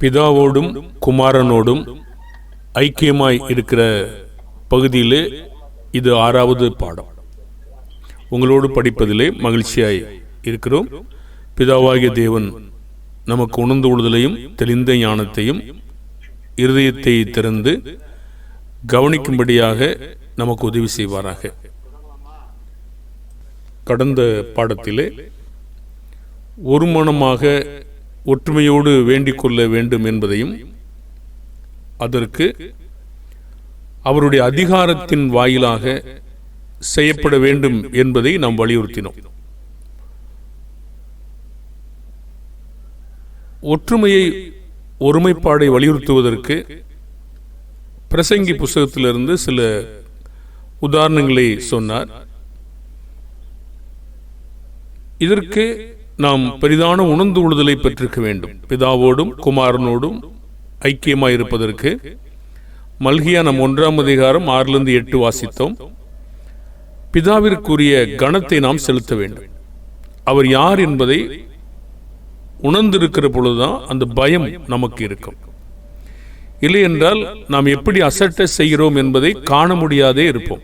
பிதாவோடும் குமாரனோடும் ஐக்கியமாய் இருக்கிற பகுதியிலே இது ஆறாவது பாடம். உங்களோடு படிப்பதிலே மகிழ்ச்சியாய் இருக்கிறோம். பிதாவாகிய தேவன் நமக்கு உணர்ந்து கொள்தலையும் தெளிந்த ஞானத்தையும் இருதயத்தை திறந்து கவனிக்கும்படியாக நமக்கு உதவி செய்வாராக. கடந்த பாடத்திலே ஒரு மனமாக ஒற்றுமையோடு வேண்டிக் கொள்ள வேண்டும் என்பதையும் அதற்கு அவருடைய அதிகாரத்தின் வாயிலாக செய்யப்பட வேண்டும் என்பதை நாம் வலியுறுத்தினோம். ஒற்றுமையை ஒருமைப்பாடை வலியுறுத்துவதற்கு பிரசங்கி புஸ்தகத்திலிருந்து சில உதாரணங்களை சொன்னார். இதற்கு நாம் பெரிதான உணர்ந்து கொள்ளுதலை பெற்றிருக்க வேண்டும். பிதாவோடும் குமாரனோடும் ஐக்கியமாக இருப்பதற்கு மல்கியா நம் ஒன்றாம் அதிகாரம் ஆறிலிருந்து எட்டு வாசித்தோம். பிதாவிற்குரிய கணத்தை நாம் செலுத்த வேண்டும். அவர் யார் என்பதை உணர்ந்திருக்கிற பொழுதுதான் அந்த பயம் நமக்கு இருக்கும். இல்லை என்றால் நாம் எப்படி அசட்டை செய்கிறோம் என்பதை காண முடியாதே இருப்போம்.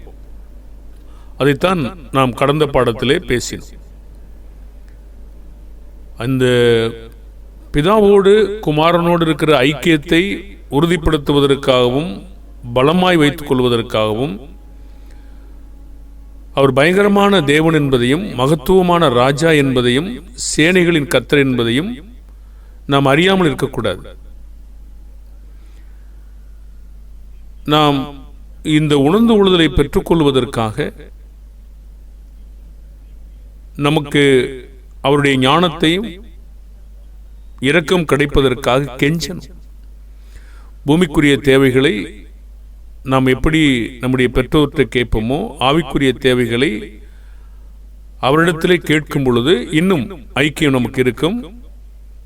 அதைத்தான் நாம் கடந்த பாடத்திலே பேசினோம். அந்த பிதாவோடு குமாரனோடு இருக்கிற ஐக்கியத்தை உறுதிப்படுத்துவதற்காகவும் பலமாய் வைத்துக் கொள்வதற்காகவும் அவர் பயங்கரமான தேவன் என்பதையும் மகத்துவமான ராஜா என்பதையும் சேனைகளின் கத்தர் என்பதையும் நாம் அறியாமல் இருக்கக்கூடாது. நாம் இந்த உணர்ந்து உழுதலை பெற்றுக்கொள்வதற்காக நமக்கு அவருடைய ஞானத்தையும் இரக்கம் கிடைப்பதற்காக கெஞ்சணும். பூமிக்குரிய தேவைகளை நாம் எப்படி நம்முடைய பெற்றோர்கிட்ட கேட்போமோ ஆவிக்குரிய தேவைகளை அவரிடத்திலே கேட்கும் பொழுது இன்னும் ஐக்கியம் நமக்கு இருக்கும்.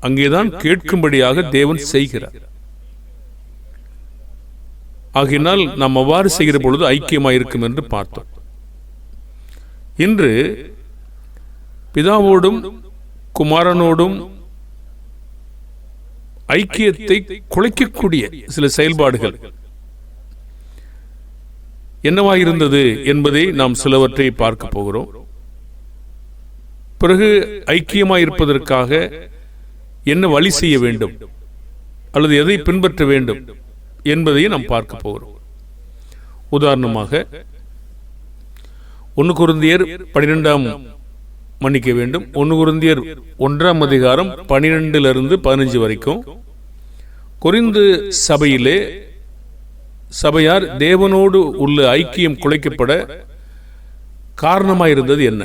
அங்கேதான் கேட்கும்படியாக தேவன் செய்கிறார். ஆகையினால் நாம் அவ்வாறு செய்கிற பொழுது ஐக்கியமாயிருக்கும் என்று பார்த்தோம். இன்று பிதாவோடும் குமாரனோடும் ஐக்கியத்தை குலைக்கக்கூடிய சில செயல்பாடுகள். என்னவாக இருந்தது என்பதை நாம் சிலவற்றை பார்க்க போகிறோம். பிறகு ஐக்கியமாய் இருப்பதற்காக என்ன வழி செய்ய வேண்டும்? அல்லது எதை பின்பற்ற வேண்டும்? என்பதையும் நாம் பார்க்க போகிறோம். உதாரணமாக ஒன்று குருந்தியர் பனிரெண்டாம் மன்னிக்க வேண்டும். ஒன்று குருந்தியர் ஒன்றாம் அதிகாரம் பனிரெண்டிலிருந்து பதினஞ்சு வரைக்கும். குறிந்து சபையிலே சபையார் தேவனோடு உள்ள ஐக்கியம் குலைக்கப்பட காரணமாயிருந்தது என்ன?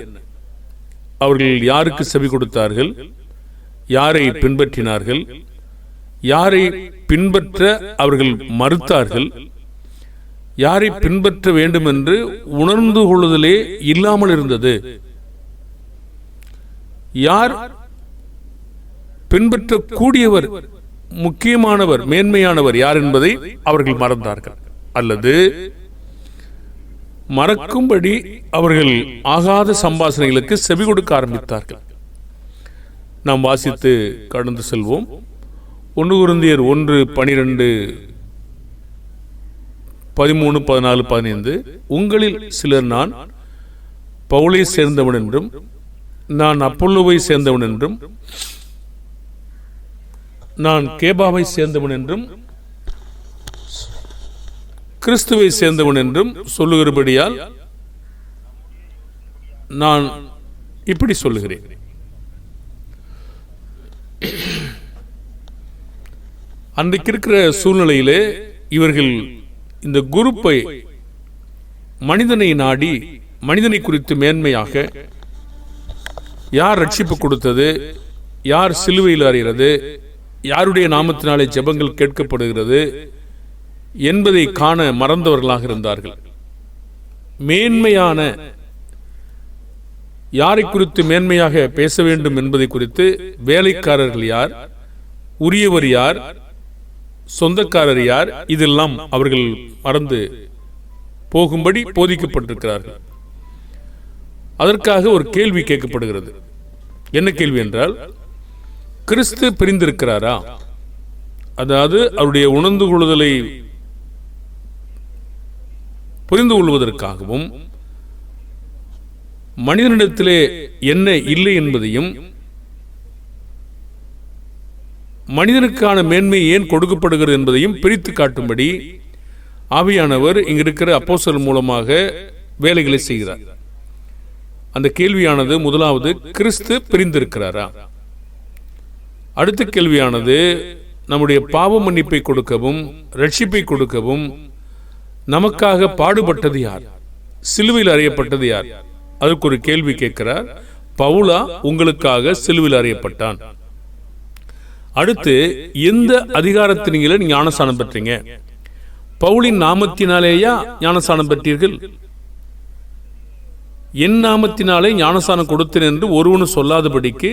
அவர்கள் யாருக்கு செவி கொடுத்தார்கள்? யாரை பின்பற்றினார்கள்? யாரை பின்பற்ற அவர்கள் மறுத்தார்கள்? யாரை பின்பற்ற வேண்டும் என்று உணர்ந்து கொள்ளுதலே இல்லாமல் இருந்தது யார் பின்பற்றக்கூடியவர் முக்கியமானவர் மேன்மையானவர் யார் என்பதை அவர்கள் மறந்தார்கள். அல்லது மறக்கும்படி அவர்கள் ஆகாத சம்பாசனைகளுக்கு செவி கொடுக்க ஆரம்பித்தார்கள். நாம் வாசித்து கடந்து செல்வோம். ஒன்று குருந்தியர் ஒன்று பனிரெண்டு பதிமூணு பதினாலு பதினைந்து. உங்களில் சிலர் நான் பவுலை சேர்ந்தவன் என்றும் நான் அப்பொல்லுவை சேர்ந்தவன் என்றும் நான் கேபாவை சேர்ந்தவன் என்றும் கிறிஸ்துவை சேர்ந்தவன் என்றும் சொல்லுகிறபடியால் நான் இப்படி சொல்லுகிறேன். அன்றைக்கு இருக்கிற சூழ்நிலையிலே இவர்கள் இந்த குரூப்பை மனிதனை நாடி மனிதனை குறித்து மேன்மையாக யார் ரட்சிப்பு கொடுத்தது? யார் சிலுவையில் அறிகிறது? யாருடைய நாமத்தினாலே ஜெபங்கள் கேட்கப்படுகிறது? என்பதை காண மறந்தவர்களாக இருந்தார்கள். மேன்மையான யாரை குறித்து மேன்மையாக பேச வேண்டும் என்பதை குறித்து வேலைக்காரர்கள் யார்? உரியவர் யார்? சொந்தக்காரர் யார்? இதெல்லாம் அவர்கள் மறந்து போகும்படி போதிக்கப்பட்டிருக்கிறார்கள். அதற்காக ஒரு கேள்வி கேட்கப்படுகிறது. என்ன கேள்வி என்றால் கிறிஸ்து பிரிந்திருக்கிறாரா? அதாவது அவருடைய உணர்ந்து கொள்ளுதலை புரிந்து கொள்வதற்காகவும் மனிதனிடத்திலே என்ன இல்லை என்பதையும் மனிதனுக்கான மேன்மை ஏன் கொடுக்கப்படுகிறது என்பதையும் பிரித்து காட்டும்படி ஆவியானவர் இங்கிருக்கிற அப்போசல் மூலமாக வேலைகளை செய்கிறார். அந்த கேள்வியானது முதலாவது கிறிஸ்து பிரிந்திருக்கிறாரா? அடுத்த கேள்வியானது நம்முடைய பாவ மன்னிப்பை கொடுக்கவும் ரட்சிப்பை கொடுக்கவும் நமக்காக பாடுபட்டது யார்? சிலுவையில் அறியப்பட்டது யார்? அதற்கு ஒரு கேள்வி கேட்கிறார் பவுலா உங்களுக்காக சிலுவையில் அறியப்பட்டான். அடுத்து எந்த அதிகாரத்தினீங்கள நீங்க ஞானஸ்தானம் பெற்றீங்க? பவுலின் நாமத்தினாலேயா ஞானஸ்தானம் பெற்றீர்கள்? என் நாமத்தினாலே ஞானஸ்தானம் கொடுத்தேன் என்று ஒருவனும் சொல்லாதபடிக்கு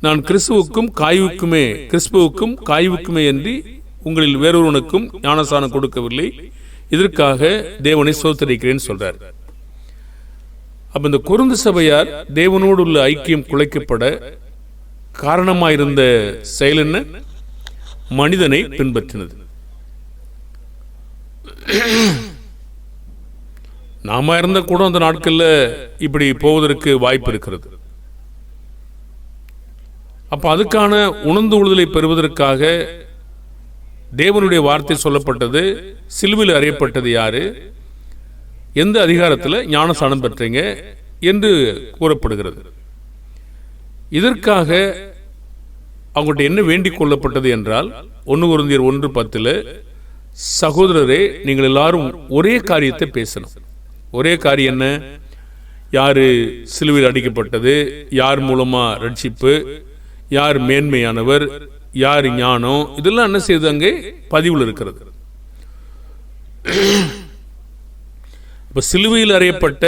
நான் கிறிஸ்துவுக்கும் காய்வுக்குமே கிறிஸ்துவுக்கும் காய்வுக்குமே என்று உங்களில் வேறொருவனுக்கும் ஞானஸ்தானம் கொடுக்கவில்லை. இதற்காக தேவனை சோத்தரிக்கிறேன் சொல்றார். அப்ப இந்த குருந்து சபையார் தேவனோடு உள்ள ஐக்கியம் குலைக்கப்பட காரணமாயிருந்த செயல் என்ன? மனிதனை பின்பற்றினது. நாம இருந்த கூட அந்த நாட்களில் இப்படி போவதற்கு வாய்ப்பு இருக்கிறது. அப்போ அதுக்கான உணர்ந்து உழுதலை பெறுவதற்காக தேவனுடைய வார்த்தை சொல்லப்பட்டது சிலுவில் அறியப்பட்டது யாரு? எந்த அதிகாரத்தில் ஞானஸ்தானம் பெற்றீங்க என்று கூறப்படுகிறது. இதற்காக அவங்கள்ட்ட என்ன வேண்டிக் கொள்ளப்பட்டது என்றால் ஒன்று குருந்தியர் ஒன்று பத்தில் சகோதரரே நீங்கள் எல்லாரும் ஒரே காரியத்தை பேசணும். ஒரே காரியம் என்ன? யாரு சிலுவையில் அடிக்கப்பட்டது? யார் மூலமா ரட்சிப்பு? யார் மேன்மையானவர்? யார் ஞானம்? இதெல்லாம் என்ன செய்யுது அங்கே? பதிவில் இருக்கிறது. இப்போ சிலுவையில் அறையப்பட்ட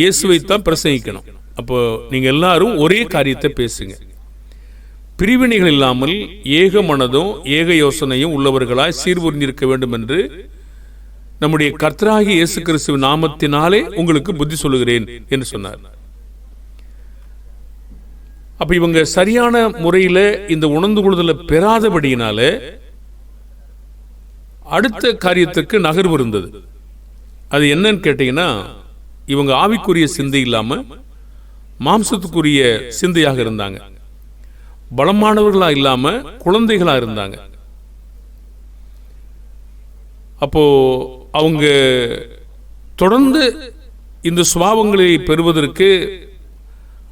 இயேசுவை தான் பிரசங்கிக்கணும். அப்போ நீங்க எல்லாரும் ஒரே காரியத்தை பேசுங்க. பிரிவினைகள் இல்லாமல் ஏக மனதும் ஏக யோசனையும் உள்ளவர்களாய் சீர்புரிஞ்சிருக்க வேண்டும் என்று நம்முடைய கர்த்தராகி இயேசு கிறிஸ்துவ நாமத்தினாலே உங்களுக்கு புத்தி சொல்லுகிறேன் என்று சொன்னார். அப்ப இவங்க சரியான முறையில் இந்த உணர்ந்து கொள்ளுதலை பெறாதபடியினால அடுத்த காரியத்துக்கு நகர்வு இருந்தது. அது என்னன்னு கேட்டீங்கன்னா இவங்க ஆவிக்குரிய சிந்தை இல்லாம மாம்சத்துக்குரிய சிந்தையாக இருந்தாங்க. பலமானவர்களா இல்லாம குழந்தைகளா இருந்தாங்க. அப்போ அவங்க தொடர்ந்து இந்த சுபாவங்களை பெறுவதற்கு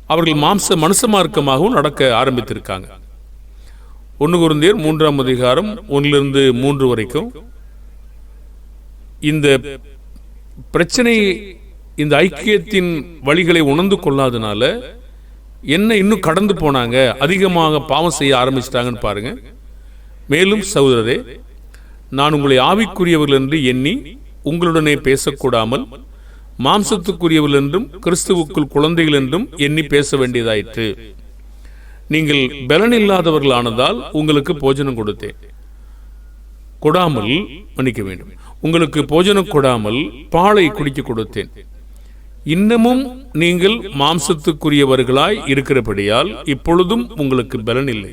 அவர்கள் மாம்ச மனுஷ மார்க்கமாகவும் நடக்க ஆரம்பித்திருக்காங்க. ஒன்று குருந்தியர் மூன்றாம் அதிகாரம் ஒன்றிலிருந்து மூன்று வரைக்கும் இந்த பிரச்சனை இந்த ஐக்கியத்தின் வழிகளை உணர்ந்து கொள்ளாதனால என்ன இன்னும் கடந்து போனாங்க அதிகமாக பாவம் செய்ய ஆரம்பிச்சிட்டாங்கன்னு பாருங்க. மேலும் சகோதரரே நான் உங்களை ஆவிக்குரியவர்கள் என்று எண்ணி உங்களுடனே பேசக்கூடாமல் மாம்சத்துக்குரியவர்கள் என்றும் கிறிஸ்துவுக்குள் குழந்தைகள் என்றும் எண்ணி பேச வேண்டியதாயிற்று. நீங்கள் பலன் இல்லாதவர்களானதால் உங்களுக்கு போஜனம் கொடுத்தேன். கொடாமல் மன்னிக்க வேண்டும். உங்களுக்கு போஜனம் கொடாமல் பாலை குடிக்க கொடுத்தேன். இன்னமும் நீங்கள் மாம்சத்துக்குரியவர்களாய் இருக்கிறபடியால் இப்பொழுதும் உங்களுக்கு பலன் இல்லை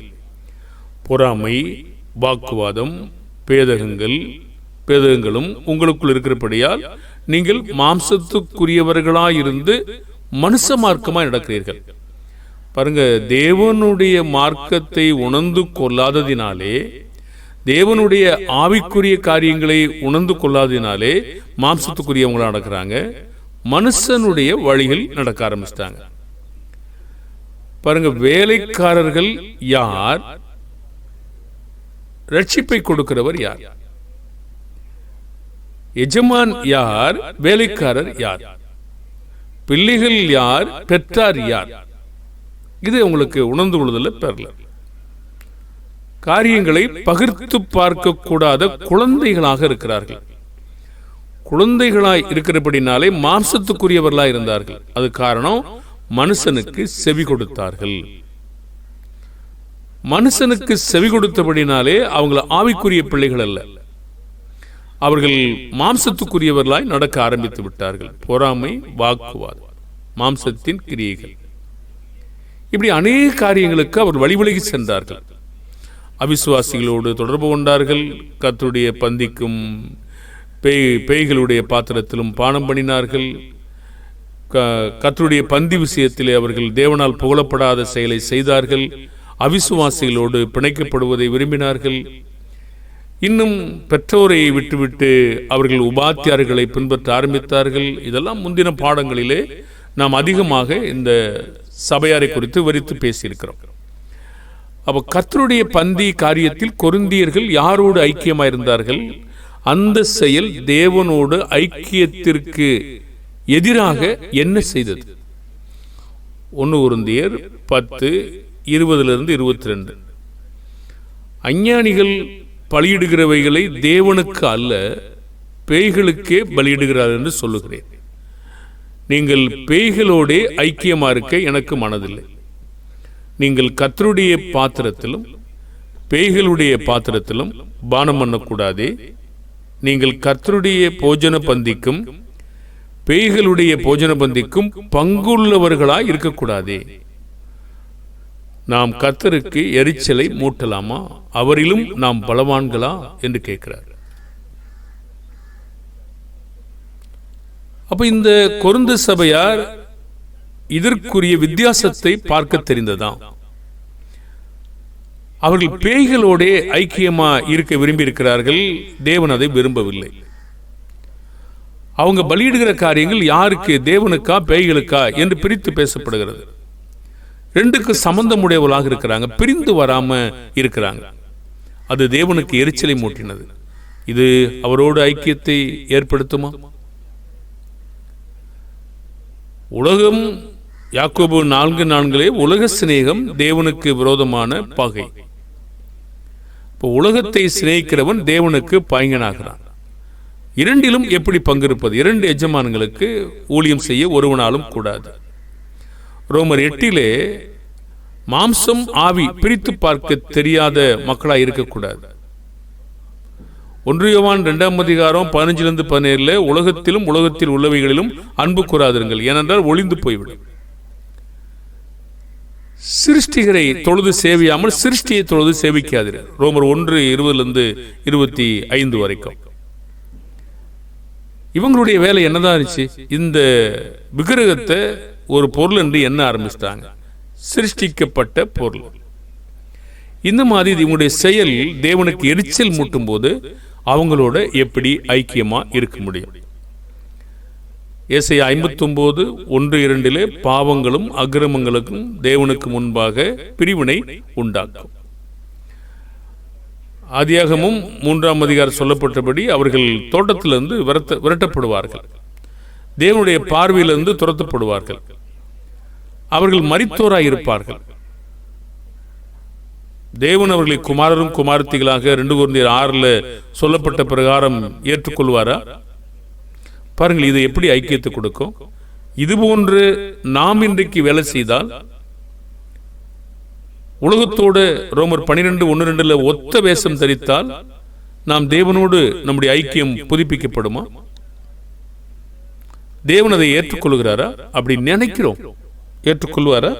பொறாமை வாக்குவாதம் பேதகங்கள் பேதகங்களும் உங்களுக்குள் இருக்கிறபடியால் நீங்கள் மாம்சத்துக்குரியவர்களாயிருந்து மனுஷ மார்க்கமாய் நடக்கிறீர்கள். பாருங்க தேவனுடைய மார்க்கத்தை உணர்ந்து கொள்ளாததினாலே தேவனுடைய ஆவிக்குரிய காரியங்களை உணர்ந்து கொள்ளாததினாலே மாம்சத்துக்குரியவங்களா நடக்கிறாங்க. மனுஷனுடைய வழிகள் நடக்க ஆரம்பிச்சிட்டாங்க. பாருங்க வேலைக்காரர்கள் யார்? ரட்சிப்பை கொடுக்கிறவர் யார்? எஜமான் யார்? வேலைக்காரர் யார்? பிள்ளைகள் யார்? பெற்றார் யார்? இது உங்களுக்கு உணர்ந்து கொள்வதில் பெறல. காரியங்களை பகிர்த்து பார்க்கக்கூடாத குழந்தைகளாக இருக்கிறார்கள். குழந்தைகளாய் இருக்கிறபடினாலே மாம்சத்துக்குரியவர்களாய் இருந்தார்கள். அது காரணம் மனுஷனுக்கு செவி கொடுத்தார்கள். மனுஷனுக்கு செவி கொடுத்தபடினாலே அவங்கள ஆவிக்குரிய பிள்ளைகள் அல்ல. அவர்கள் மாம்சத்துக்குரியவர்களாய் நடக்க ஆரம்பித்து விட்டார்கள். பொறாமை வாக்குவாதம் மாம்சத்தின் கிரியைகள். இப்படி அநேக காரியங்களுக்கு அவர் வழிவிலகி சென்றார்கள். அவிசுவாசிகளோடு தொடர்பு கொண்டார்கள். கத்துடைய பந்திக்கும் பேய் பேய்களுடைய பாத்திரத்திலும் பானம் பண்ணினார்கள். க கத்தருடைய பந்தி விஷயத்திலே அவர்கள் தேவனால் புகழப்படாத செயலை செய்தார்கள். அவிசுவாசிகளோடு பிணைக்கப்படுவதை விரும்பினார்கள். இன்னும் பெற்றோரை விட்டுவிட்டு அவர்கள் உபாத்தியார்களை பின்பற்ற ஆரம்பித்தார்கள். இதெல்லாம் முந்தின பாடங்களிலே நாம் அதிகமாக இந்த சபையாரை குறித்து விவரித்து பேசியிருக்கிறோம். அப்போ கர்த்தருடைய பந்தி காரியத்தில் கொருந்தியர்கள் யாரோடு ஐக்கியமாக இருந்தார்கள் அந்த செயல் தேவனோடு ஐக்கியத்திற்கு எதிராக என்ன செய்தது? ஒன்று உருந்தியர் பத்து இருபதுலேருந்து இருபத்தி ரெண்டு அஞ்ஞானிகள் பலியிடுகிறவைகளை தேவனுக்கு அல்ல பேய்களுக்கே பலியிடுகிறார் என்று சொல்லுகிறேன். நீங்கள் பேய்களோடே ஐக்கியமா இருக்க எனக்கு மனதில்லை. நீங்கள் கத்தருடைய பாத்திரத்திலும் பேய்களுடைய பாத்திரத்திலும் பானம் பண்ணக்கூடாதே. நீங்கள் கத்தருடைய போஜன பந்திக்கும் பேய்களுடைய போஜன பந்திக்கும் பங்குள்ளவர்களாய் இருக்கக்கூடாதே. நாம் கத்தருக்கு எரிச்சலை மூட்டலாமா? அவரிலும் நாம் பலவான்களா? என்று கேட்கிறார். அப்ப இந்த கொருந்து சபையார் இதற்குரிய வித்தியாசத்தை பார்க்க தெரிந்ததாம். அவர்கள் பேய்களோடே ஐக்கியமா இருக்க விரும்பி இருக்கிறார்கள் தேவன் அதை விரும்பவில்லை. அவங்க பலியிடுகிற காரியங்கள் யாருக்கு? தேவனுக்கா? பேய்களுக்கா? என்று பிரித்து பேசப்படுகிறது. ரெண்டுக்கு சம்பந்தமுடையவளாக இருக்கிறாங்க பிரிந்து வராம இருக்கிறாங்க. அது தேவனுக்கு எரிச்சலை மூட்டினது. இது அவரோடு ஐக்கியத்தை ஏற்படுத்துமா? உலகம் யாக்கோபு நான்கு நான்களே உலக சிநேகம் தேவனுக்கு விரோதமான பகை. இப்போ உலகத்தை சிநேகிக்கிறவன் தேவனுக்கு பயங்கனாகிறான். இரண்டிலும் எப்படி பங்கிருப்பது? இரண்டு எஜமான்களுக்கு ஊழியம் செய்ய ஒருவனாலும் கூடாது. ரோமர் எட்டிலே மாம்சம் ஆவி பிரித்து பார்க்க தெரியாத மக்களாக இருக்கக்கூடாது. ஒன்றியவான் இரண்டாம் அதிகாரம் பதினஞ்சிலிருந்து பதினேழுல உலகத்திலும் உலகத்தில் உள்ளவைகளிலும் அன்பு கூறாதிருங்கள் ஏனென்றால் ஒளிந்து போய்விடும். சிருஷ்டிகரை தொழுது சேவியாமல் சிருஷ்டியை தொழுது சேவிக்காதீர்கள் ரோமர் ஒன்று இருபதுலேருந்து இருபத்தி ஐந்து வரைக்கும். இவங்களுடைய வேலை என்னதான் இருந்துச்சு? இந்த விக்கிரகத்தை ஒரு பொருள் என்று என்ன ஆரம்பிச்சிட்டாங்க? சிருஷ்டிக்கப்பட்ட பொருள். இந்த மாதிரி இவங்களுடைய செயல் தேவனுக்கு எரிச்சல் மூட்டும் போது அவங்களோட எப்படி ஐக்கியமா இருக்க முடியும்? இசை ஐம்பத்தொன்பது ஒன்று இரண்டிலே பாவங்களும் அக்கிரமங்களுக்கும் தேவனுக்கு முன்பாக பிரிவினை உண்டாக்கும். ஆதியாகமும் மூன்றாம் அதிகாரம் சொல்லப்பட்டபடி அவர்கள் தோட்டத்திலிருந்து விரட்ட விரட்டப்படுவார்கள். தேவனுடைய பார்வையிலிருந்து துரத்தப்படுவார்கள். அவர்கள் மரித்தோராய் இருப்பார்கள் தேவன் அவர்களை குமாரரும் குமாரத்திகளாக ரெண்டு குழந்தையர் ஆறுல சொல்லப்பட்ட பிரகாரம் ஏற்றுக்கொள்வாரா? பாருங்கள் இது எப்படி ஐக்கியத்தை கொடுக்கும்? இது போன்று நாம் இன்றைக்கு வேலை செய்தால் உலகத்தோடு ரோமர் பனிரெண்டு ஒன்று ரெண்டுல ஒத்த வேஷம் தரித்தால் நாம் தேவனோடு நம்முடைய ஐக்கியம் புதுப்பிக்கப்படுமா? தேவன் அதை ஏற்றுக்கொள்கிறாரா? அப்படி நினைக்கிறோம். ஏற்றுக்கொள்வாரா?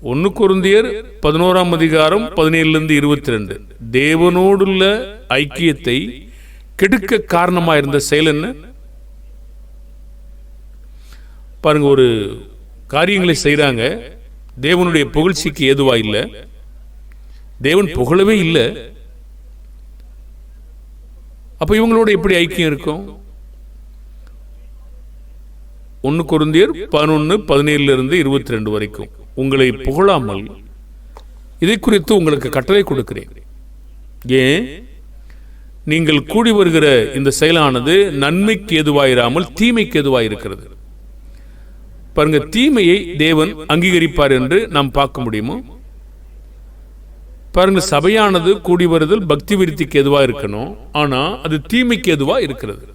ஒன்று குருந்தியர் பதினோராம் அதிகாரம் பதினேழுலேருந்து இருபத்தி ரெண்டு தேவனோடுள்ள ஐக்கியத்தை கெடுக்க காரணமாக இருந்த செயல் என்ன? பாருங்க ஒரு காரியங்களை செய்கிறாங்க தேவனுடைய புகழ்ச்சிக்கு ஏதுவா இல்லை. தேவன் புகழவே இல்லை. அப்போ இவங்களோட எப்படி ஐக்கியம் இருக்கும்? ஒன்னு குருந்தியர் பதினொன்னு பதினேழுல இருந்து இருபத்தி ரெண்டு வரைக்கும். உங்களை புகழாமல் இதை குறித்து உங்களுக்கு கட்டளை கொடுக்கிறேன். ஏன்? நீங்கள் கூடி வருகிற இந்த செயலானது நன்மைக்கு எதுவாயிராமல் தீமைக்கு எதுவாயிருக்கிறது பாருங்க தீமையை தேவன் அங்கீகரிப்பார் என்று நாம் பார்க்க முடியுமோ? பாருங்க சபையானது கூடி வருதல் பக்தி விருத்திக்கு எதுவாக இருக்கணும் ஆனால் அது தீமைக்கு எதுவாக இருக்கிறது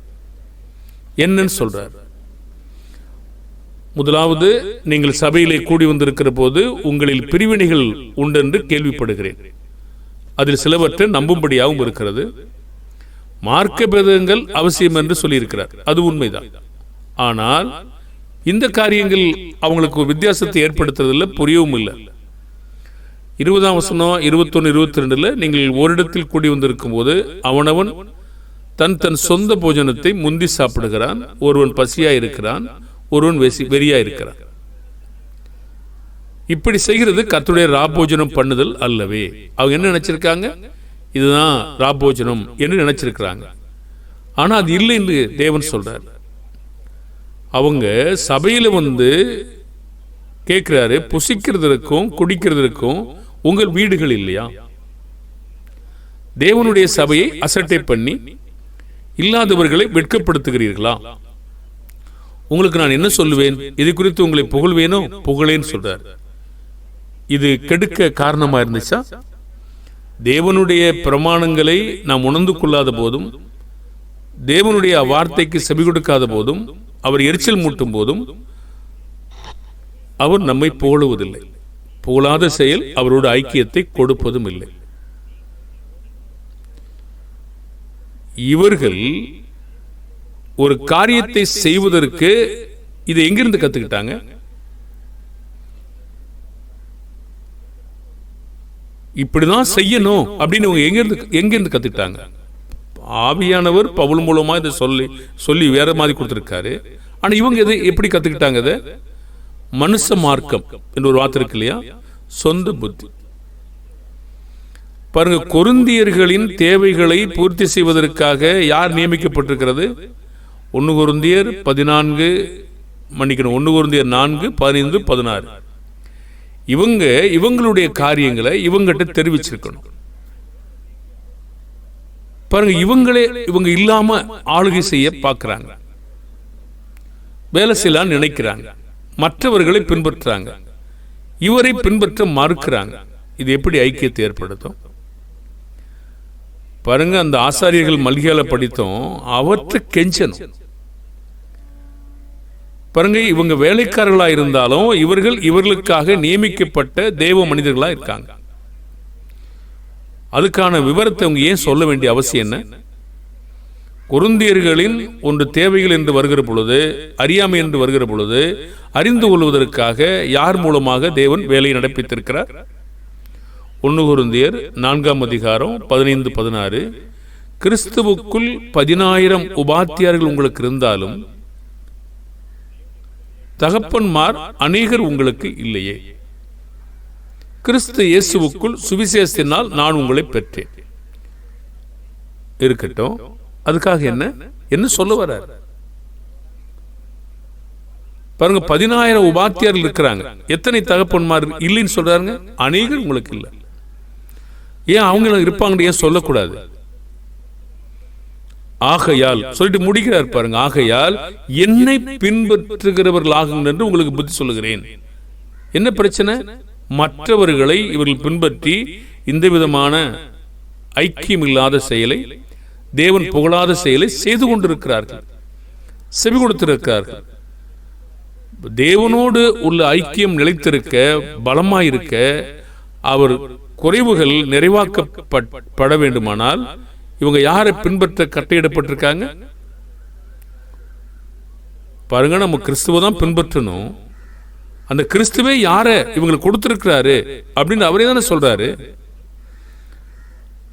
என்னன்னு சொல்றாரு. முதலாவது நீங்கள் சபையிலே கூடி வந்திருக்கிற போது உங்களில் பிரிவினைகள் உண்டென்று கேள்விப்படுகிறேன். அதில் சிலவற்றை நம்பும்படியாகவும் இருக்கிறது. மார்க்க பேதங்கள் அவசியம் என்று சொல்லியிருக்கிறார். அது உண்மைதான். ஆனால் இந்த காரியங்கள் அவங்களுக்கு வித்தியாசத்தை ஏற்படுத்துறதில்ல புரியவும் இல்லை. இருபதாம் வசனம் இருபத்தொன்னு இருபத்தி ரெண்டுல நீங்கள் ஓரிடத்தில் கூடி வந்திருக்கும் போது அவனவன் தன் தன் சொந்த போஜனத்தை முந்தி சாப்பிடுகிறான் ஒருவன் பசியாக இருக்கிறான் ஒருவன் வெசி வெறியா இருக்கிறான் இப்படி செய்கிறது கத்துடைய ராபோஜனம் பண்ணுதல் அல்லவே. அவங்க என்ன நினைச்சிருக்காங்க? இதுதான் ராபோஜனம் என்று நினைச்சிருக்கிறாங்க. ஆனா அது இல்லை என்று தேவன் சொல்றார். அவங்க சபையில வந்து கேட்குறாரு புசிக்கிறதற்கும் குடிக்கிறதற்கும் உங்கள் வீடுகள் இல்லையா? தேவனுடைய சபையை அசட்டை பண்ணி இல்லாதவர்களை வெட்கப்படுத்துகிறீர்களா? உங்களுக்கு நான் என்ன சொல்லுவேன்? இது குறித்து உங்களை புகழ்வேனோ? புகழேன்னு சொல்றார். இது கெடுக்க காரணமா இருந்துச்சா? தேவனுடைய பிரமாணங்களை நாம் உணர்ந்து கொள்ளாத போதும் தேவனுடைய வார்த்தைக்கு செவி கொடுக்காத போதும் அவர் எரிச்சல் மூட்டும் போதும் அவர் நம்மை புகழுவதில்லை. புகழாத செயல் அவரோட ஐக்கியத்தை கொடுப்பதும் இல்லை. இவர்கள் ஒரு காரியத்தை செய்வதற்கு இதை எங்கிருந்து கத்துக்கிட்டாங்க? இப்படிதான் செய்யணும் அப்படின்னு இவங்க எங்கிருந்து எங்கிருந்து கத்துக்கிட்டாங்க? ஆவியானவர் பவுல் மூலமா இதை சொல்லி சொல்லி வேற மாதிரி கொடுத்துருக்காரு. ஆனா இவங்க இதை எப்படி கத்துக்கிட்டாங்க இதை? மனுஷ மார்க்கம் என்று ஒரு வார்த்தை இருக்கு இல்லையா? சொந்த புத்தி. பாருங்க கொருந்தியர்களின் தேவைகளை பூர்த்தி செய்வதற்காக யார் நியமிக்கப்பட்டிருக்கிறது? ஒன்று குருந்தியர் பதினான்கு மன்னிக்கணும் ஒன்று குருந்தியர் நான்கு பதினைந்து பதினாறு. இவங்க இவங்களுடைய காரியங்களை இவங்ககிட்ட தெரிவிச்சிருக்கணும். பாருங்க இவங்களே இவங்க இல்லாம ஆளுகை செய்ய பார்க்கிறாங்க வேலை செய்யலாம் நினைக்கிறாங்க. மற்றவர்களை பின்பற்றுறாங்க. இவரை பின்பற்ற மறுக்கிறாங்க. இது எப்படி ஐக்கியத்தை ஏற்படுத்தும்? பாருங்க அந்த ஆசாரியர்கள் மல்கியால படித்தோம் அவற்றை கெஞ்சணும். பாருங்க இவங்க வேலைக்காரர்களா இருந்தாலும் இவர்கள் இவர்களுக்காக நியமிக்கப்பட்ட தெய்வ மனிதர்களா இருக்காங்க. அதுக்கான விவரத்தை அவங்க ஏன் சொல்ல வேண்டிய அவசியம் என்ன? குருந்தியர்களின் ஒன்று தேவைகள் என்று வருகிற பொழுது அறியாமை என்று வருகிற பொழுது அறிந்து கொள்வதற்காக யார் மூலமாக தேவன் வேலையை நடப்பித்திருக்கிறார்? ஒன்று குருந்தியர் நான்காம் அதிகாரம் பதினைந்து பதினாறு. கிறிஸ்துவுக்குள் பதினாயிரம் உபாத்தியார்கள் உங்களுக்கு இருந்தாலும் தகப்பன்மார் அநேகர் உங்களுக்கு இல்லையே. கிறிஸ்து இயேசுவுக்குள் சுவிசேஷத்தினால் நான் உங்களை பெற்றேன். இருக்கட்டும். அதுக்காக என்ன? என்ன சொல்ல வர்றார்? பாருங்க பதினாயிரம் உபாத்தியார்கள் இருக்கிறாங்க. எத்தனை தகப்பன்மார் இல்லைன்னு சொல்றாருங்க? அநேகர் உங்களுக்கு இல்லை. ஏன் அவங்க இருப்பாங்கன்னு ஏன் சொல்லக்கூடாது? ஆகையால் சொல்லிட்டு முடிக்கிறார் பாருங்க ஆகையால் என்னை பின்பற்றுகிறவர்களாகுங்கள் என்று உங்களுக்கு புத்தி சொல்லுகிறேன். என்ன பிரச்சனை? மற்றவர்களை இவர்கள் பின்பற்றி இந்த விதமான ஐக்கியம் இல்லாத செயலை தேவன் புகழாத செயலை செய்து கொண்டிருக்கிறார்கள் செவி கொடுத்திருக்கிறார்கள். தேவனோடு உள்ள ஐக்கியம் நிலைத்திருக்க பலமாயிருக்க அவர் குறைவுகள் நிறைவாக்கப்பட வேண்டுமானால் இவங்க யாரை பின்பற்ற கட்டையிடப்பட்டிருக்காங்க பாருங்க நம்ம கிறிஸ்துவ தான் பின்பற்றணும். அந்த கிறிஸ்துவே யார இவங்களுக்கு கொடுத்திருக்கிறாரு அப்படின்னு அவரே தானே சொல்றாரு.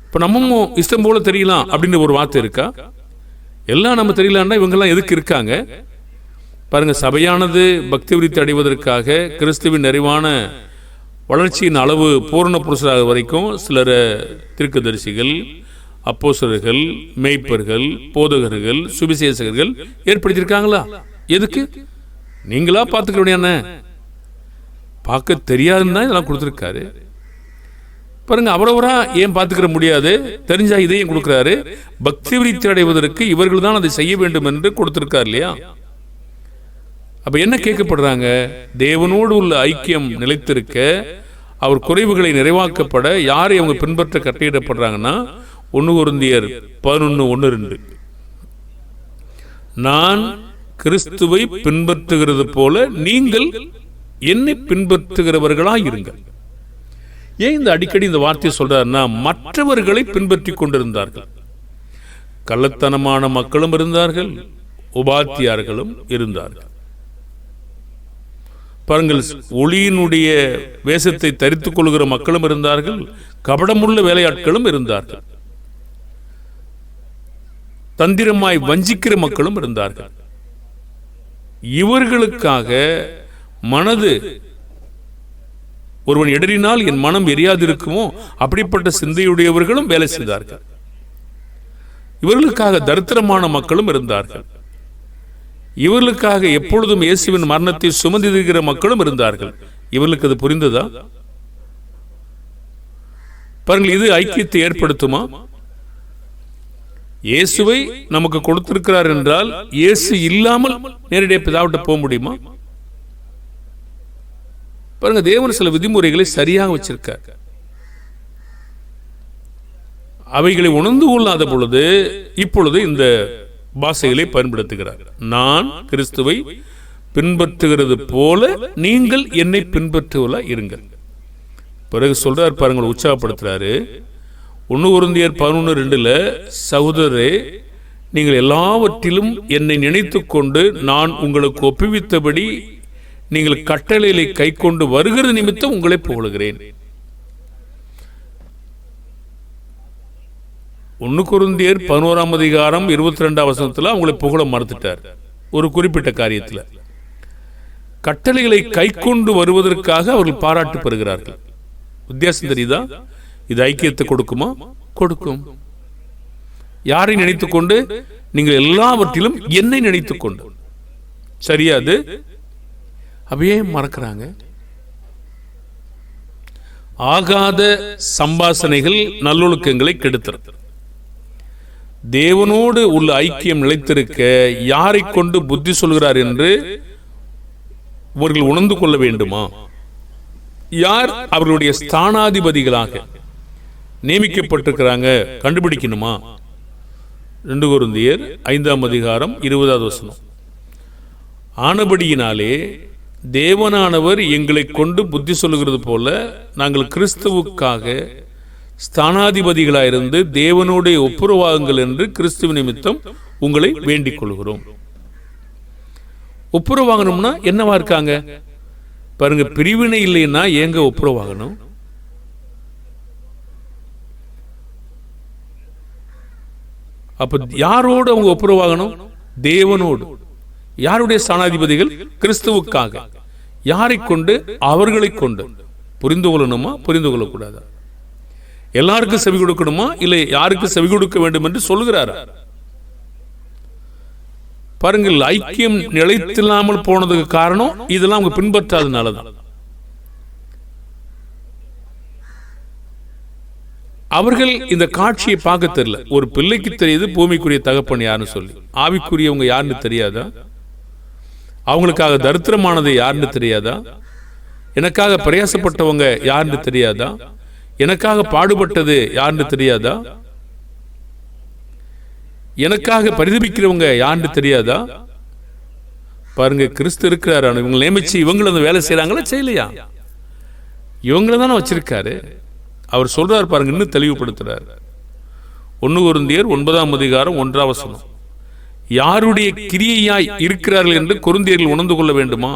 இப்ப நம்ம இஷ்டம் போல தெரியலாம் அப்படின்னு ஒரு வார்த்தை இருக்கா? எல்லாம் நம்ம தெரியலான்னா இவங்கெல்லாம் எதுக்கு இருக்காங்க? பாருங்க சபையானது பக்தி விருத்தி அடைவதற்காக கிறிஸ்துவின் நிறைவான வளர்ச்சியின் அளவு பூரண புருஷராக வரைக்கும் சிலர் தீர்க்கதரிசிகள் அப்போசர்கள் மேய்ப்பர்கள் போதகர்கள் சுவிசேஷகர்கள் ஏற்படுத்தியிருக்காங்களா? எதுக்கு? நீங்களா பார்த்துக்க பார்க்க தெரியாதுன்னு தான் இதெல்லாம் கொடுத்துருக்காரு. பாருங்க அவரவரா ஏன் பார்த்துக்கிற முடியாது? தெரிஞ்சா இதையும் கொடுக்குறாரு. பக்தி விரித்தி அடைவதற்கு இவர்கள் தான் அதை செய்ய வேண்டும் என்று கொடுத்துருக்கார் இல்லையா? அப்ப என்ன கேட்கப்படுறாங்க? தேவனோடு உள்ள ஐக்கியம் நிலைத்திருக்க அவர் குறைவுகளை நிறைவாக்கப்பட யாரை அவங்க பின்பற்ற கட்டையிடப்படுறாங்கன்னா ஒன்று குருந்தியர் பதினொன்று ஒன்று ரெண்டு. நான் கிறிஸ்துவை பின்பற்றுகிறது போல நீங்கள் என்னை பின்பற்றுகிறவர்களா இருங்கள் ஏன் இந்த அடிக்கடி இந்த வார்த்தையை சொல்றாருன்னா மற்றவர்களை பின்பற்றி கொண்டிருந்தார்கள். கள்ளத்தனமான மக்களும் இருந்தார்கள் உபாத்தியார்களும் இருந்தார்கள். பாருங்கள் ஒளியினுடைய வேஷத்தை தரித்துக் கொள்கிற மக்களும் இருந்தார்கள் கபடமுள்ள வேலையாட்களும் இருந்தார்கள். தந்திரமாய் வஞ்சிக்கிற மக்களும் இருந்தார்கள். இவர்களுக்காக மனது ஒருவன் இடறினால் என் மனம் எரியாதிருக்குமோ? அப்படிப்பட்ட சிந்தையுடையவர்களும் வேலை செய்தார்கள். இவர்களுக்காக தரித்திரமான மக்களும் இருந்தார்கள். இவர்களுக்காக எப்பொழுதும் இயேசுவின் மரணத்தை சுமந்திருக்கிற மக்களும் இருந்தார்கள். இவர்களுக்கு அது புரிந்ததா? பாருங்கள் இது ஐக்கியத்தை ஏற்படுத்துமா? இயேசுவை நமக்கு கொடுத்திருக்கிறார் என்றால் இயேசு இல்லாமல் நேரடியாக பிதாவிட்ட போக முடியுமா? பாருங்க தேவன் சில விதிமுறைகளை சரியாக வச்சிருக்கார். அவைகளை உணர்ந்து கொள்ளாத பொழுது இப்பொழுது இந்த பாஷைகளை பயன்படுத்துகிறார். நான் கிறிஸ்துவை பின்பற்றுகிறது போல நீங்கள் என்னை பின்பற்றுவல இருங்கள். பிறகு சொல்றார் பாருங்கள் உற்சாகப்படுத்துறாரு. ஒன்று உருந்தியர் பதினொன்று ரெண்டுல சகோதரரே நீங்கள் எல்லாவற்றிலும் என்னை நினைத்து கொண்டு நான் உங்களுக்கு ஒப்புவித்தபடி நீங்கள் கட்டளைகளை கை கொண்டு வருகிறது நிமித்தம் உங்களை புகழுகிறேன். ஒன்று குருந்தியர் பதினோராம் அதிகாரம் இருபத்தி ரெண்டாம் வசனத்தில் அவங்களை புகழ மறுத்துட்டார். ஒரு குறிப்பிட்ட காரியத்தில். கட்டளைகளை கை கொண்டு வருவதற்காக அவர்கள் பாராட்டு பெறுகிறார்கள். வித்தியாசம் தெரியுதா? இது ஐக்கியத்தை கொடுக்குமா? கொடுக்கும். யாரை நினைத்துக் கொண்டு நீங்கள் எல்லாவற்றிலும் என்னை நினைத்துக் கொண்டு சரியா அது? மறக்கிறாங்க. ஆகாத சம்பாசனைகள் நல்லொழுக்கங்களை கெடுத்துறது தேவனோடு உள்ள ஐக்கியம் நிலைத்திருக்க யாரை கொண்டு புத்தி சொல்கிறார் என்று அவர்கள் உணர்ந்து கொள்ள வேண்டுமா? யார் அவர்களுடைய ஸ்தானாதிபதிகளாக? நியமிக்கப்பட்டிருக்கிறாங்க. கண்டுபிடிக்கணுமா? ரெண்டு குருந்தியர் ஐந்தாம் அதிகாரம் இருபதாவது வசனம். ஆனபடியினாலே தேவனானவர் எங்களை கொண்டு புத்தி சொல்லுகிறது போல நாங்கள் கிறிஸ்துவுக்காக ஸ்தானாதிபதிகளாயிருந்து தேவனுடைய ஒப்புரவாகுங்கள் என்று கிறிஸ்துவ நிமித்தம் உங்களை வேண்டிக் கொள்கிறோம் ஒப்புரவாகணும்னா என்னவா இருக்காங்க? பாருங்க பிரிவினை இல்லைன்னா ஏங்க ஒப்புரவாகணும்? அப்ப யாரோடு அவங்க ஒப்புரவாகணும்? தேவனோடு. யாருடைய ஸ்தானாதிபதிகள்? கிறிஸ்துவுக்காக. யாரை கொண்டு? அவர்களை கொண்டு. புரிந்து கொள்ளணுமா? புரிந்து கொள்ளக்கூடாதா? எல்லாருக்கும் செவி கொடுக்கணுமா? இல்லை யாருக்கு செவி கொடுக்க வேண்டும் என்று சொல்லுகிறாரா? பாருங்கள் ஐக்கியம் நிலைத்தில்லாமல் போனதுக்கு காரணம் இதெல்லாம் அவங்க பின்பற்றாதனாலதான் அவர்கள் இந்த காட்சியை பார்க்க தெரியல. ஒரு பிள்ளைக்கு தெரியுது பூமிக்குரிய தகப்பன் யாருன்னு சொல்லி. ஆவிக்குரியவங்க யாருன்னு தெரியாதா? அவங்களுக்காக தரித்திரமானது யாருன்னு தெரியாதா? எனக்காக பிரயாசப்பட்டவங்க யாருன்னு தெரியாதா? எனக்காக பாடுபட்டது யாருன்னு தெரியாதா? எனக்காக பரிதபிக்கிறவங்க யாருன்னு தெரியாதா? பாருங்க கிறிஸ்து இருக்கிறாரு. இவங்க நியமிச்சு இவங்களும் வேலை செய்யறாங்களா செய்யலையா? இவங்கள தானே வச்சிருக்காரு. அவர் சொல்கிறார் பாருங்க இன்னும் ஒன்று ஒன்னு குருந்தியர் ஒன்பதாம் அதிகாரம் ஒன்றாம் வசனம். யாருடைய கிரியையாய் இருக்கிறார்கள் என்று குருந்தியர்கள் உணர்ந்து கொள்ள வேண்டுமா?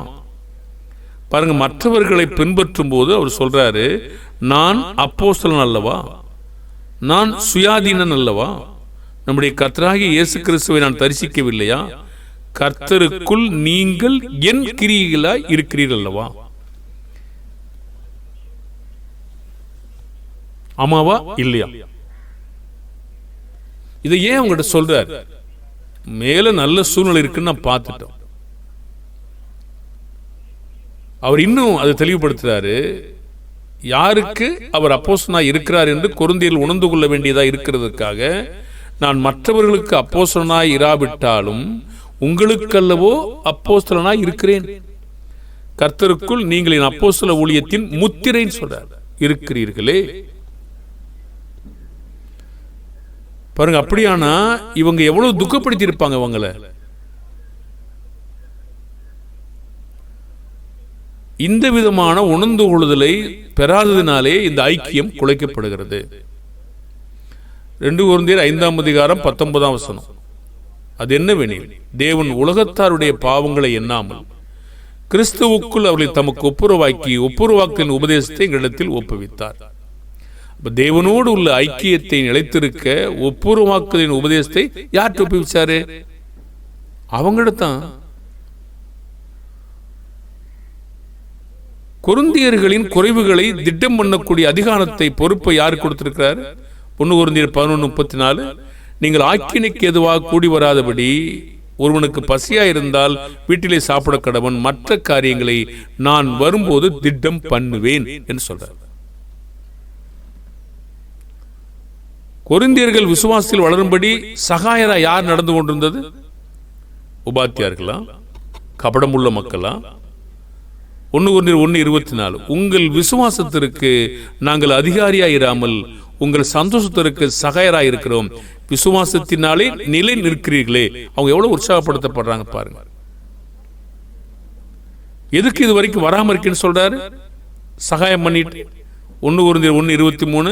பாருங்க மற்றவர்களை பின்பற்றும் போது அவர் சொல்றாரு நான் அப்போஸ்தலன் அல்லவா? நான் சுயாதீனன் அல்லவா? நம்முடைய கர்த்தராகிய இயேசு கிறிஸ்துவை நான் தரிசிக்கவில்லையா? கர்த்தருக்குள் நீங்கள் என் கிரியைகளாய் இருக்கிறீர்கள் அல்லவா? ஆமாவா? இல்லையா? இதை ஏன் உங்ககிட்ட சொல்றாரு? மேல நல்ல சூழ்நிலை இருக்குன்னு நான் பார்த்துட்டோம். அவர் இன்னும் அதை தெளிவுபடுத்துறாரு. யாருக்கு அவர் அப்போசனா இருக்கிறார் என்று குருந்தியில் உணர்ந்து கொள்ள வேண்டியதா இருக்கிறதுக்காக நான் மற்றவர்களுக்கு அப்போசனாய் இராவிட்டாலும் உங்களுக்கல்லவோ அப்போஸ்தலனாய் இருக்கிறேன். கர்த்தருக்குள் நீங்கள் என் அப்போஸ்தல ஊழியத்தின் முத்திரைன்னு சொல்றார். இருக்கிறீர்களே? பாருங்க அப்படியானா இவங்க எவ்வளவு துக்கப்படுத்தி இருப்பாங்க அவங்கள இந்த விதமான உணர்ந்து கொள்ளுதலை பெறாததினாலே இந்த ஐக்கியம் குலைக்கப்படுகிறது. ரெண்டு குருந்தியர் ஐந்தாம் அதிகாரம் பத்தொன்பதாம் வசனம். அது என்னவெனில் தேவன் உலகத்தாருடைய பாவங்களை எண்ணாமல் கிறிஸ்துவுக்குள் அவர்களை தமக்கு ஒப்புரவாக்கி ஒப்புரவாக்கின் உபதேசத்தை எங்களிடத்தில் ஒப்புவித்தார். தேவனோடு உள்ள ஐக்கியத்தை நிலைத்திருக்க ஒப்புரவாக்குதலின் உபதேசத்தை யார் ஒப்புவிச்சாரு? தான் கொருந்தியர்களின் குறைவுகளை திட்டம் பண்ணக்கூடிய அதிகாரத்தை பொறுப்பை யார் கொடுத்திருக்கிறார்? ஒன்று குருந்தியர் பதினொன்று முப்பத்தி நாலு நீங்கள் ஆக்கினைக்கு எதுவாக கூடி வராதபடி ஒருவனுக்கு பசியா இருந்தால் வீட்டிலே சாப்பிட கடவன். மற்ற காரியங்களை நான் வரும்போது திட்டம் பண்ணுவேன் என்று சொல்றார். கொரிந்தியர்கள் விசுவாசத்தில் வளரும்படி சகாயரா யார் நடந்து கொண்டிருந்தது? உபாத்தியார்களா? கபடமுள்ள மக்களா? ஒன்று ஒன்று ஒன்று இருபத்தி நாலு உங்கள் விசுவாசத்திற்கு நாங்கள் அதிகாரியா இராமல் உங்கள் சந்தோஷத்திற்கு சகாயரா இருக்கிறோம் விசுவாசத்தினாலே நிலை நிற்கிறீர்களே. அவங்க எவ்வளவு உற்சாகப்படுத்தப்படுறாங்க பாருங்க. எதுக்கு இது வரைக்கும் வராமல் இருக்கேன்னு சொல்றாரு? சகாயம் பண்ணிட்டு. ஒன்று ஒரு ஒன்று இருபத்தி மூணு.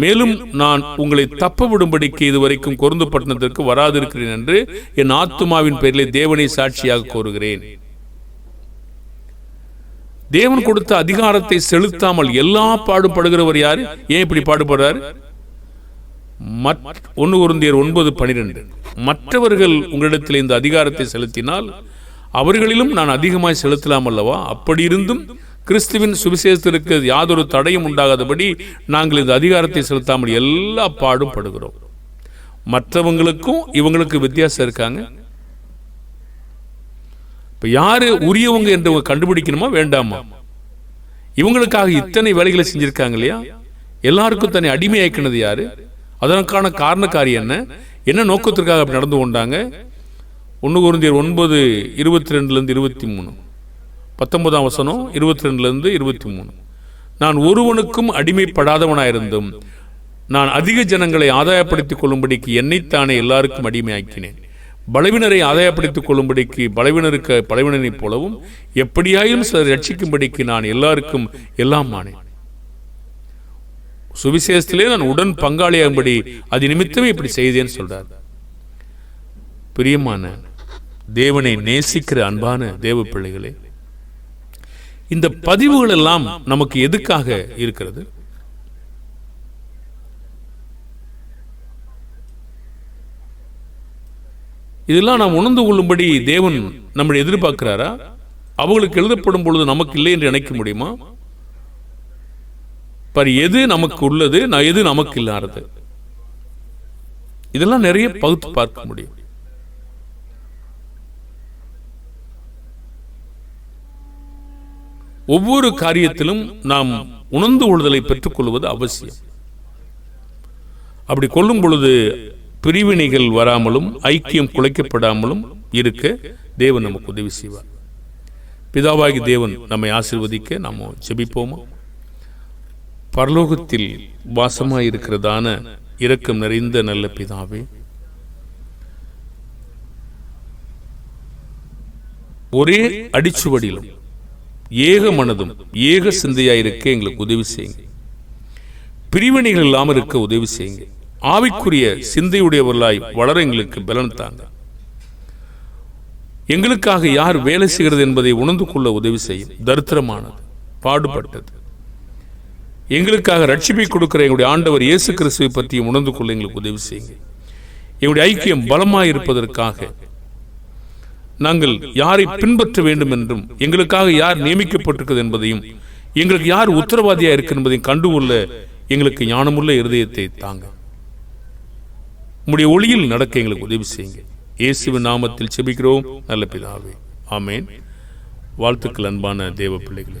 மேலும் நான் உங்களை தப்ப விடும்படிக்கு இதுவரைக்கும் கொருந்து பட்டணத்திற்கு வராதிருக்கிறேன் என்று என் ஆத்துமாவின் பெயரிலே தேவனை சாட்சியாக கோருகிறேன் தேவன் கொடுத்த அதிகாரத்தை செலுத்தாமல் எல்லா பாடுபடுகிறவர் யாரு? ஏன் இப்படி பாடுபடுறாரு? ஒன்று குருந்தியர் ஒன்பது பனிரெண்டு. மற்றவர்கள் உங்களிடத்தில் இந்த அதிகாரத்தை செலுத்தினால் அவர்களிலும் நான் அதிகமாய் செலுத்தலாம் அல்லவா? அப்படி இருந்தும் கிறிஸ்துவின் சுவிசேஷத்திற்கு யாதொரு தடையும் உண்டாகாதபடி நாங்கள் இந்த அதிகாரத்தை செலுத்தாமல் எல்லா பாடும் படுகிறோம். மற்றவங்களுக்கும் இவங்களுக்கு வித்தியாசம் இருக்காங்க. இப்போ யார் உரியவங்க என்று கண்டுபிடிக்கணுமா வேண்டாமா? இவங்களுக்காக இத்தனை வேலைகளை செஞ்சுருக்காங்க இல்லையா? எல்லாருக்கும் தன்னை அடிமையாக்கினது யார்? அதற்கான காரணக்காரி என்ன? என்ன நோக்கத்திற்காக அப்படி நடந்து கொண்டாங்க? ஒன்று குருந்தியர் ஒன்பது இருபத்தி ரெண்டுலேருந்து இருபத்தி மூணு. பத்தொன்பதாம் வசனம் இருபத்தி ரெண்டுலேருந்து இருபத்தி மூணு நான் ஒருவனுக்கும் அடிமைப்படாதவனாயிருந்தும் நான் அதிக ஜனங்களை ஆதாயப்படுத்திக் கொள்ளும்படிக்கு என்னைத்தானே எல்லாருக்கும் அடிமையாக்கினேன். பலவினரை ஆதாயப்படுத்திக் கொள்ளும்படிக்கு பலவினருக்கு பலவினரைப் போலவும் எப்படியாயும் சிலர் ரட்சிக்கும்படிக்கு நான் எல்லாருக்கும் எல்லாம் ஆனேன். சுவிசேஷத்திலே நான் உடன் பங்காளியாகும்படி அது நிமித்தமே இப்படி செய்தேன்னு சொல்றார். பிரியமான தேவனை நேசிக்கிற அன்பான தேவ பிள்ளைகளே இந்த பதிவுகள் எல்லாம் நமக்கு எதுக்காக இருக்கிறது? இதெல்லாம் நாம் உணர்ந்து கொள்ளும்படி தேவன் நம்மளை எதிர்பார்க்கிறாரா? அவங்களுக்கு எழுதப்படும் பொழுது நமக்கு இல்லை என்று நினைக்க முடியுமா? பர் எது நமக்கு உள்ளது? நான் எது நமக்கு இல்லாதது? இதெல்லாம் நிறைய பகுத்து பார்க்க முடியும். ஒவ்வொரு காரியத்திலும் நாம் உணர்ந்து கொள்ளுதலை பெற்றுக் கொள்வது அவசியம். அப்படி கொள்ளும் பொழுது பிரிவினைகள் வராமலும் ஐக்கியம் குலைக்கப்படாமலும் இருக்க தேவன் நமக்கு உதவி செய்வார். பிதாவாகி தேவன் நம்மை ஆசிர்வதிக்க நாம் செபிப்போமா பரலோகத்தில் வாசமாயிருக்கிறதான இரக்கம் நிறைந்த நல்ல பிதாவே ஒரே அடிச்சுவடியிலும் ஏக மனதும் ஏக சிந்தையாயிருக்க எங்களுக்கு உதவி செய்யுங்க. பிரிவினைகள் இல்லாமல் இருக்க உதவி செய்யுங்க. ஆவிக்குரிய சிந்தையுடையவர்களாய் வளர எங்களுக்கு பலன் தாங்க. எங்களுக்காக யார் வேலை செய்கிறது என்பதை உணர்ந்து கொள்ள உதவி செய்யும். தரித்திரமானது பாடுபட்டது. எங்களுக்காக ரட்சிப்பை கொடுக்கிற எங்களுடைய ஆண்டவர் இயேசு கிறிஸ்துவை பற்றி உணர்ந்து கொள்ள எங்களுக்கு உதவி செய்யுங்க. எங்களுடைய ஐக்கியம் பலமாக இருப்பதற்காக நாங்கள் யாரை பின்பற்ற வேண்டும் என்றும் எங்களுக்காக யார் நியமிக்கப்பட்டிருக்கிறது என்பதையும் எங்களுக்கு யார் உத்தரவாதியா இருக்கு என்பதையும் கண்டுகொள்ள எங்களுக்கு ஞானமுள்ள இருதயத்தை தாங்க. உங்களுடைய ஒளியில் நடக்க எங்களுக்கு உதவி செய்யுங்க. இயேசுவின் நாமத்தில் செபிக்கிறோம். நல்ல பிதாவே. ஆமேன். வாழ்த்துக்கள் அன்பான தேவ பிள்ளைகளை.